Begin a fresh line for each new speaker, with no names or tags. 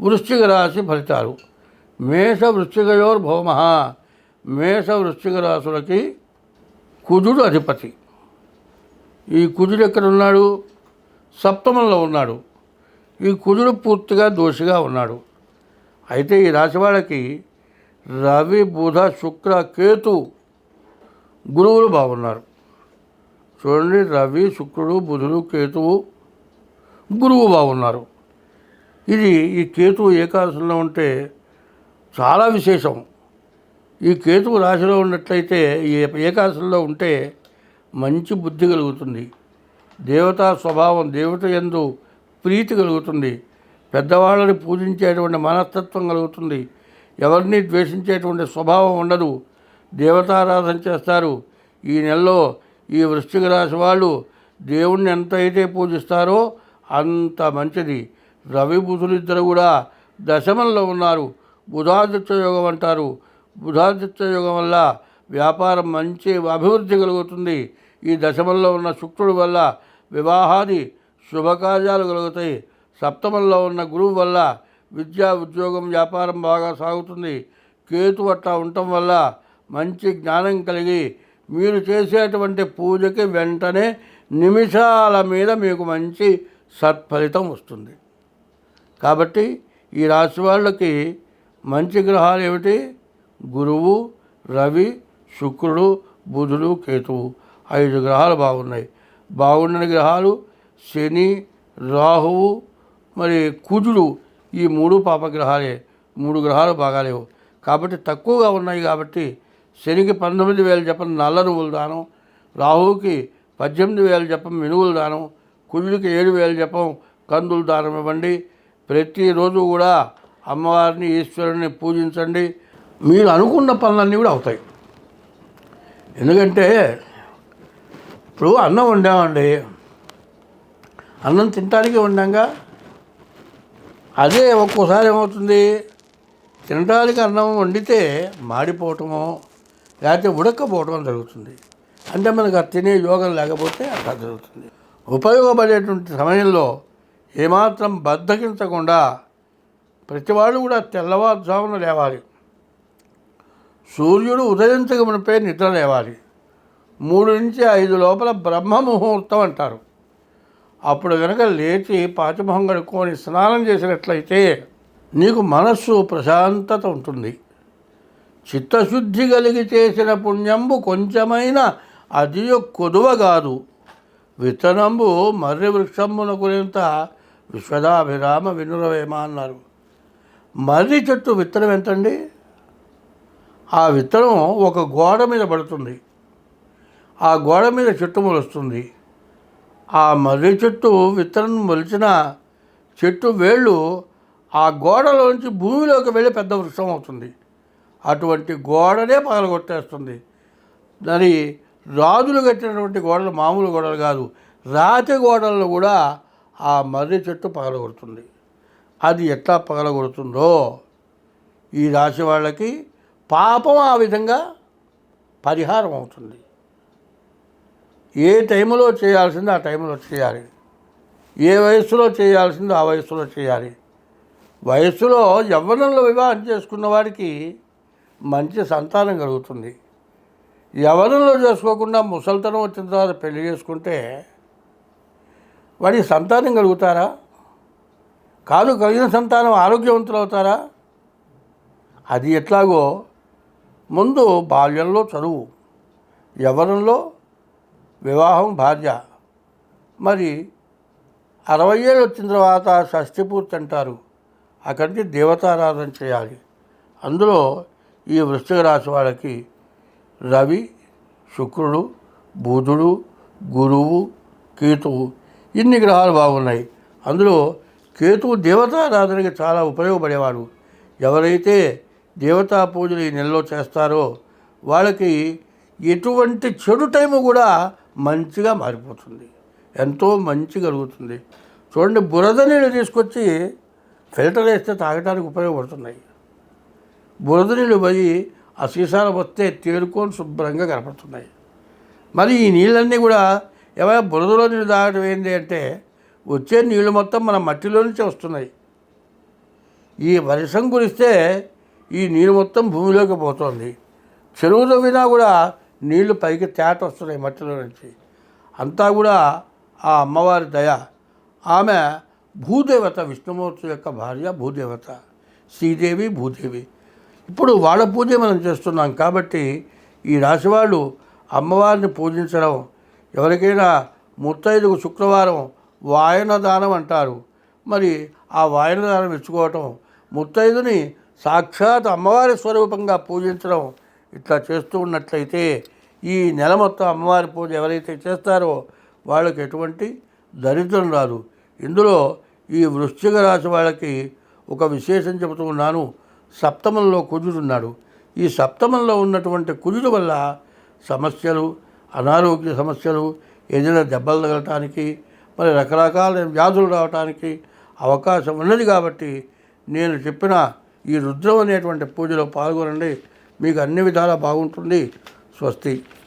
వృశ్చిక రాశి ఫలితాలు. మేష వృశ్చికయోర్ భౌమ మేష వృశ్చిక రాశులకి కుజుడు అధిపతి. ఈ కుజుడు ఎక్కడ ఉన్నాడు సప్తమంలో ఉన్నాడు. ఈ కుజుడు పూర్తిగా దోషిగా ఉన్నాడు. అయితే ఈ రాశి వాళ్ళకి రవి బుధ శుక్ర కేతు గురువులు బాగున్నారు. చూడండి రవి శుక్రుడు బుధుడు కేతువు గురువు బాగున్నారు. ఇది ఈ కేతువు ఏకాదశిలో ఉంటే చాలా విశేషం. ఈ కేతువు రాశిలో ఉన్నట్లయితే ఈ ఏకాదశిలో ఉంటే మంచి బుద్ధి కలుగుతుంది. దేవతా స్వభావం దేవత ఎందు ప్రీతి కలుగుతుంది. పెద్దవాళ్ళని పూజించేటువంటి మనస్తత్వం కలుగుతుంది. ఎవరిని ద్వేషించేటువంటి స్వభావం ఉండదు. దేవతారాధన చేస్తారు. ఈ నెలలో ఈ వృశ్చిక రాశి వాళ్ళు దేవుణ్ణి ఎంత అయితే పూజిస్తారో అంత మంచిది. రవి బుధులిద్దరు కూడా దశమంలో ఉన్నారు. బుధాదిత్య యోగం అంటారు. బుధాదిత్య యోగం వల్ల వ్యాపారం మంచి అభివృద్ధి కలుగుతుంది. ఈ దశమంలో ఉన్న శుక్రుడి వల్ల వివాహాది శుభకార్యాలు కలుగుతాయి. సప్తమంలో ఉన్న గురువు వల్ల విద్యా ఉద్యోగం వ్యాపారం బాగా సాగుతుంది. కేతు అట్లా ఉండటం వల్ల మంచి జ్ఞానం కలిగి మీరు చేసేటువంటి పూజకి వెంటనే నిమిషాల మీద మీకు మంచి సత్ఫలితం వస్తుంది. కాబట్టి ఈ రాశి వాళ్ళకి మంచి గ్రహాలు ఏమిటి? గురువు రవి శుక్రుడు బుధుడు కేతువు. ఐదు గ్రహాలు బాగున్నాయి. బాగుండని గ్రహాలు శని రాహువు మరి కుజుడు ఈ మూడు పాపగ్రహాలే. మూడు గ్రహాలు బాగాలేవు కాబట్టి తక్కువగా ఉన్నాయి కాబట్టి శనికి పంతొమ్మిది వేలు జపం నల్ల నువ్వులు దానం రాహువుకి పద్దెనిమిది వేలు జపం మినువులు దానం కుజుడికి ఏడు వేలు జపం కందులు దానం ఇవ్వండి. ప్రతిరోజు కూడా అమ్మవారిని ఈశ్వరుని పూజించండి. మీరు అనుకున్న పనులన్నీ కూడా అవుతాయి. ఎందుకంటే ఇప్పుడు అన్నం వండామండి. అన్నం తినటానికి వండాక అదే ఒక్కోసారి ఏమవుతుంది? తినడానికి అన్నం వండితే మాడిపోవటమో లేకపోతే ఉడకపోవటం జరుగుతుంది. అంటే మనకు ఆ తినే యోగం లేకపోతే అట్లా జరుగుతుంది. ఉపయోగపడేటువంటి సమయంలో ఏమాత్రం బద్దకించకుండా ప్రతివాళ్ళు కూడా తెల్లవారుజామున లేవాలి. సూర్యుడు ఉదయించక మునిపే నిద్ర లేవాలి. మూడు నుంచి ఐదు లోపల బ్రహ్మ ముహూర్తం అంటారు. అప్పుడు కనుక లేచి పాచమొహం కడుక్కొని స్నానం చేసినట్లయితే నీకు మనస్సు ప్రశాంతత ఉంటుంది. చిత్తశుద్ధి కలిగి చేసిన పుణ్యంబు కొంచెమైన అది కొదువ కాదు. విత్తనంబు మర్రి వృక్షంబునకునింత విశ్వదాభిరామ వినురవేమ అన్నారు. మర్రి చెట్టు విత్తనం ఎంతండి? ఆ విత్తనం ఒక గోడ మీద పడుతుంది. ఆ గోడ మీద చెట్టు మొలుస్తుంది. ఆ మర్రి చెట్టు విత్తనం మొలిచిన చెట్టు వేళ్ళు ఆ గోడలోంచి భూమిలోకి వెళ్ళి పెద్ద వృక్షం అవుతుంది. అటువంటి గోడనే పగలగొట్టేస్తుంది. మరి రాజులు కట్టినటువంటి గోడలు మామూలు గోడలు కాదు. రాతి గోడలను కూడా ఆ మర్రి చెట్టు పగలగొడుతుంది. అది ఎట్లా పగలగొడుతుందో ఈ రాశి వాళ్ళకి పాపం ఆ విధంగా పరిహారం అవుతుంది. ఏ టైంలో చేయాల్సిందో ఆ టైంలో చేయాలి. ఏ వయస్సులో చేయాల్సిందో ఆ వయస్సులో చేయాలి. వయస్సులో యవ్వనంలో వివాహం చేసుకున్న వాడికి మంచి సంతానం కలుగుతుంది. యవ్వనంలో చేసుకోకుండా ముసల్తనం వచ్చిన తర్వాత పెళ్ళి చేసుకుంటే వాడి సంతానం కలుగుతారా? కాదు కలిగిన సంతానం ఆరోగ్యవంతులు అవుతారా? అది ఎట్లాగో ముందు బాల్యంలో చదువు యవ్వనంలో వివాహం భార్య. మరి అరవై ఏళ్ళు వచ్చిన తర్వాత షష్ఠి పూర్తి అంటారు. అక్కడికి దేవతారాధన చేయాలి. అందులో ఈ వృశ్చిక రాశి వాళ్ళకి రవి శుక్రుడు బుధుడు గురువు కేతువు ఇన్ని గ్రహాలు బాగున్నాయి. అందులో కేతు దేవతారాధనకి చాలా ఉపయోగపడేవాడు. ఎవరైతే దేవతా పూజలు ఈ నెలలో చేస్తారో వాళ్ళకి ఎటువంటి చెడు టైము కూడా మంచిగా మారిపోతుంది. ఎంతో మంచి కలుగుతుంది. చూడండి బురద నీళ్ళు తీసుకొచ్చి ఫిల్టర్ వేస్తే తాగడానికి ఉపయోగపడుతున్నాయి. బురద నీళ్ళు పోయి ఆ సీసాలు వస్తే తేరుకొని శుభ్రంగా కనపడుతున్నాయి. మరి ఈ నీళ్ళన్నీ కూడా ఏమైనా బురదలో నీళ్ళు తాగడం ఏంటి అంటే వచ్చే నీళ్ళు మొత్తం మన మట్టిలో నుంచి వస్తున్నాయి. ఈ వర్షం కురిస్తే ఈ నీరు మొత్తం భూమిలోకి పోతుంది. చెరువు తవ్వినా కూడా నీళ్ళు పైకి తేట వస్తున్నాయి మట్టిలో నుంచి. అంతా కూడా ఆ అమ్మవారి దయ. ఆమె భూదేవత విష్ణుమూర్తి యొక్క భార్య భూదేవత. శ్రీదేవి భూదేవి. ఇప్పుడు వాళ్ళ పూజ మనం చేస్తున్నాం కాబట్టి ఈ రాశి వాళ్ళు అమ్మవారిని పూజించడం ఎవరికైనా ముత్తైదుకు శుక్రవారం వాయన దానం అంటారు. మరి ఆ వాయన దానం ఇచ్చుకోవటం ముత్తైదుని సాక్షాత్ అమ్మవారి స్వరూపంగా పూజించడం ఇట్లా చేస్తూ ఉన్నట్లయితే ఈ నెల మొత్తం అమ్మవారి పూజ ఎవరైతే చేస్తారో వాళ్ళకి ఎటువంటి దరిద్రం రాదు. ఇందులో ఈ వృశ్చిక రాశి వాళ్ళకి ఒక విశేషం చెబుతూ ఉన్నాను. సప్తమంలో కుజుడున్నాడు ఈ సప్తమంలో ఉన్నటువంటి కుజుడు వల్ల సమస్యలు అనారోగ్య సమస్యలు ఏదైనా దెబ్బలు తగలటానికి మరి రకరకాల వ్యాధులు రావటానికి అవకాశం ఉన్నది కాబట్టి నేను చెప్పిన ఈ రుద్రం అనేటువంటి పూజలో పాల్గొనండి. మీకు అన్ని విధాలా బాగుంటుంది. స్వస్తి.